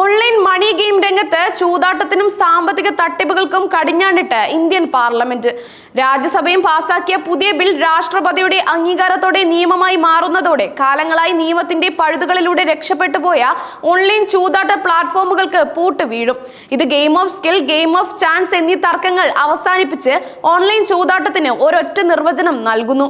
Online മണി game രംഗത്ത് ചൂതാട്ടത്തിനും സാമ്പത്തിക തട്ടിപ്പുകൾക്കും കടിഞ്ഞാണിട്ട് Indian parliament. രാജ്യസഭയും പാസാക്കിയ പുതിയ ബിൽ രാഷ്ട്രപതിയുടെ അംഗീകാരത്തോടെ നിയമമായി മാറുന്നതോടെ കാലങ്ങളായി നിയമത്തിന്റെ പഴുതുകളിലൂടെ രക്ഷപ്പെട്ടു പോയ ഓൺലൈൻ ചൂതാട്ട പ്ലാറ്റ്ഫോമുകൾക്ക് പൂട്ട് വീഴും. ഇത് game of skill game of chance എന്നീ തർക്കങ്ങൾ അവസാനിപ്പിച്ച് ഓൺലൈൻ ചൂതാട്ടത്തിന് ഒരൊറ്റ നിർവചനം നൽകുന്നു.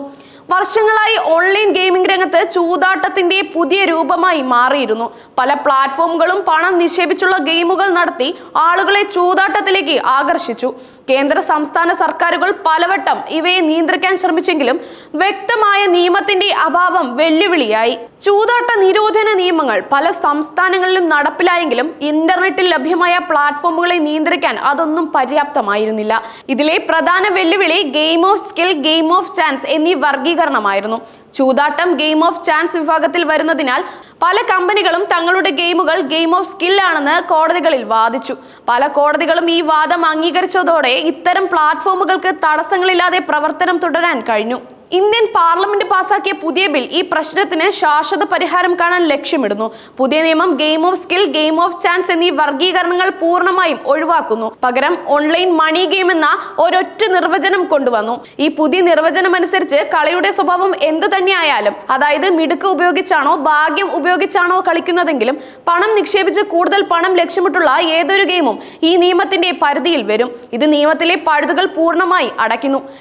വർഷങ്ങളായി ഓൺലൈൻ ഗെയിമിംഗ് രംഗത്ത് ചൂതാട്ടത്തിന്റെ പുതിയ രൂപമായി മാറിയിരുന്നു. പല പ്ലാറ്റ്ഫോമുകളും പണം നിക്ഷേപിച്ചുള്ള ഗെയിമുകൾ നടത്തി ആളുകളെ ചൂതാട്ടത്തിലേക്ക് ആകർഷിച്ചു. കേന്ദ്ര സംസ്ഥാന സർക്കാരുകൾ പലവട്ടം ഇവയെ നിയന്ത്രിക്കാൻ ശ്രമിച്ചെങ്കിലും വ്യക്തമായ നിയമത്തിന്റെ അഭാവം വെല്ലുവിളിയായി. ചൂതാട്ട നിരോധന നിയമങ്ങൾ പല സംസ്ഥാനങ്ങളിലും നടപ്പിലായെങ്കിലും ഇന്റർനെറ്റിൽ ലഭ്യമായ പ്ലാറ്റ്ഫോമുകളെ നിയന്ത്രിക്കാൻ അതൊന്നും പര്യാപ്തമായിരുന്നില്ല. ഇതിലെ പ്രധാന വെല്ലുവിളി game of skill game of chance എന്നീ വർഗീകരണമായിരുന്നു ചൂതാട്ടം ഗെയിം ഓഫ് ചാൻസ് വിഭാഗത്തിൽ വരുന്നതിനാൽ പല കമ്പനികളും തങ്ങളുടെ ഗെയിമുകൾ ഗെയിം ഓഫ് സ്കിൽ ആണെന്ന് കോടതികളിൽ വാദിച്ചു. പല കോടതികളും ഈ വാദം അംഗീകരിച്ചതോടെ ഇത്തരം പ്ലാറ്റ്ഫോമുകൾക്ക് തടസ്സങ്ങളില്ലാതെ പ്രവർത്തനം തുടരാൻ കഴിഞ്ഞു. ഇന്ത്യൻ പാർലമെന്റ് പാസാക്കിയ പുതിയ ബിൽ ഈ പ്രശ്നത്തിന് ശാശ്വത പരിഹാരം കാണാൻ ലക്ഷ്യമിടുന്നു. പുതിയ നിയമം game of skill game of chance എന്നീ വർഗീകരണങ്ങൾ പൂർണമായും ഒഴിവാക്കുന്നു. പകരം ഓൺലൈൻ മണി ഗെയിം എന്ന ഒരൊറ്റ നിർവചനം കൊണ്ടുവന്നു. ഈ പുതിയ നിർവചനം അനുസരിച്ച് കളിയുടെ സ്വഭാവം എന്തു തന്നെയായാലും അതായത് മിടുക്ക് ഉപയോഗിച്ചാണോ ഭാഗ്യം ഉപയോഗിച്ചാണോ കളിക്കുന്നതെങ്കിലും പണം നിക്ഷേപിച്ച് കൂടുതൽ പണം ലക്ഷ്യമിട്ടുള്ള ഏതൊരു ഗെയിമും ഈ നിയമത്തിന്റെ പരിധിയിൽ വരും. ഇത് നിയമത്തിലെ പഴുതുകൾ പൂർണമായി അടയ്ക്കുന്നു.